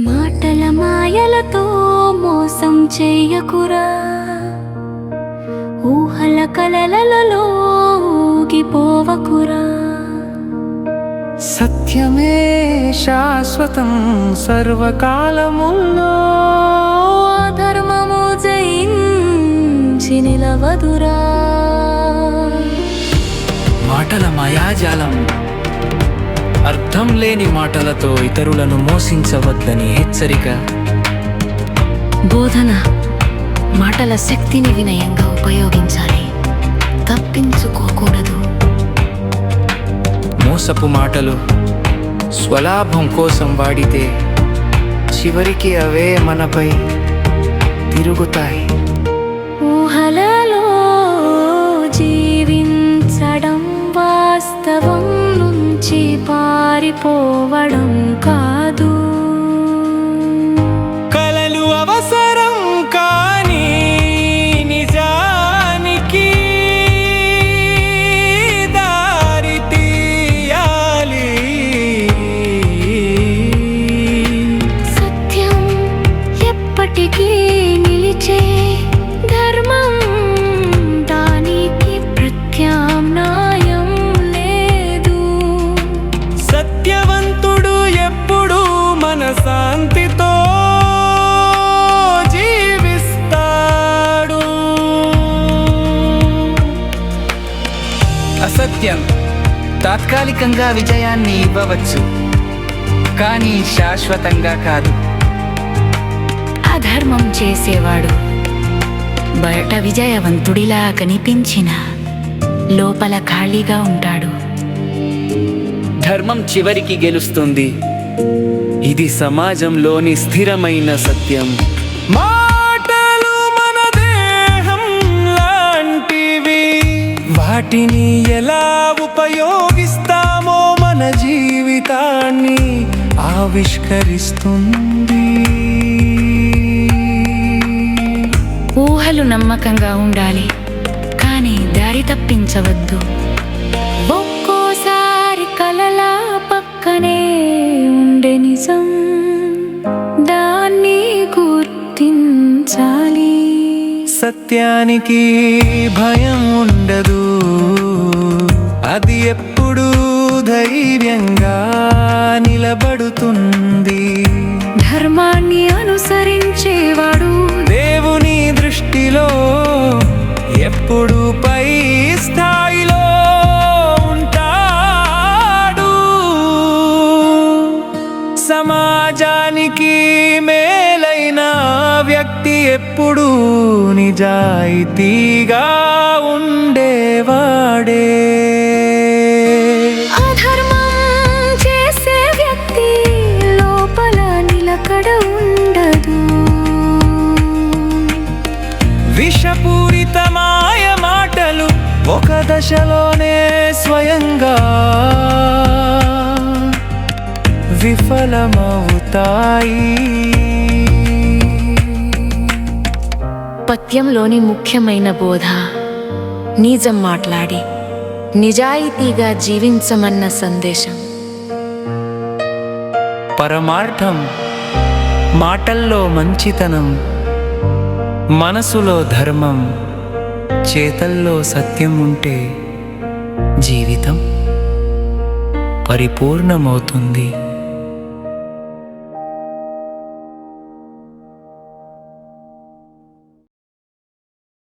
మాటల మాయలతో మోసం చెయ్యకురా ఊహల కలలలో ఊగిపోవకురా. సత్యమే శాశ్వతం సర్వకాలముల్లో. ధర్మము జయించి నిలవదురా. మాటల మాయాజాలం అర్థం లేని మాటలతో ఇతరులను మోసించవద్దని హెచ్చరిక. బోధన మాటల శక్తిని వినయంగా ఉపయోగించాలి. తప్పించుకోకూడదు. మోసపు మాటలు స్వలాభం కోసం వాడితే చివరికి అవే మనపై తిరుగుతాయి. പോവണം. అసత్యం. తాత్కాలికంగా విజయాన్ని ఇవ్వవచ్చు. కానీ శాశ్వతంగా కాదు. అధర్మం చేసేవాడు బయట విజయవంతుడిలా కనిపించిన లోపల ఖాళీగా ఉంటాడు. ధర్మం చివరికి గెలుస్తుంది. ఇది సమాజంలోని స్థిరమైన సత్యం. మాటలు వాటిని ఎలా ఉపయోగిస్తామో మన జీవితాన్ని ఆవిష్కరిస్తుంది. ఊహలు నమ్మకంగా ఉండాలి కానీ దారి తప్పించవద్దు. ఒక్కోసారి కలలా పక్కనే ఉండే నిజం దాన్ని గుర్తించాలి. సత్యానికి భయం ఉండదు. అది ఎప్పుడూ ధైర్యంగా నిలబడుతుంది. ధర్మాన్ని అనుసరించేవాడు. దేవుని దృష్టిలో ఎప్పుడు పై స్థాయిలో ఉంటాడు. సమాజానికి వ్యక్తి ఎప్పుడు నిజాయితీగా ఉండేవాడే. అధర్మం చేసే వ్యక్తి లోపల నిలకడ ఉండదు. విషపూరితమాయ మాటలు ఒక దశలోనే స్వయంగా విఫలమవుతాయి. పద్యంలోని ముఖ్యమైన బోధ. నిజం మాట్లాడి నిజాయితీగా జీవించమన్న సందేశం. పరమార్థం మాటల్లో మంచితనం మనసులో ధర్మం చేతల్లో సత్యం ఉంటే జీవితం పరిపూర్ణమవుతుంది.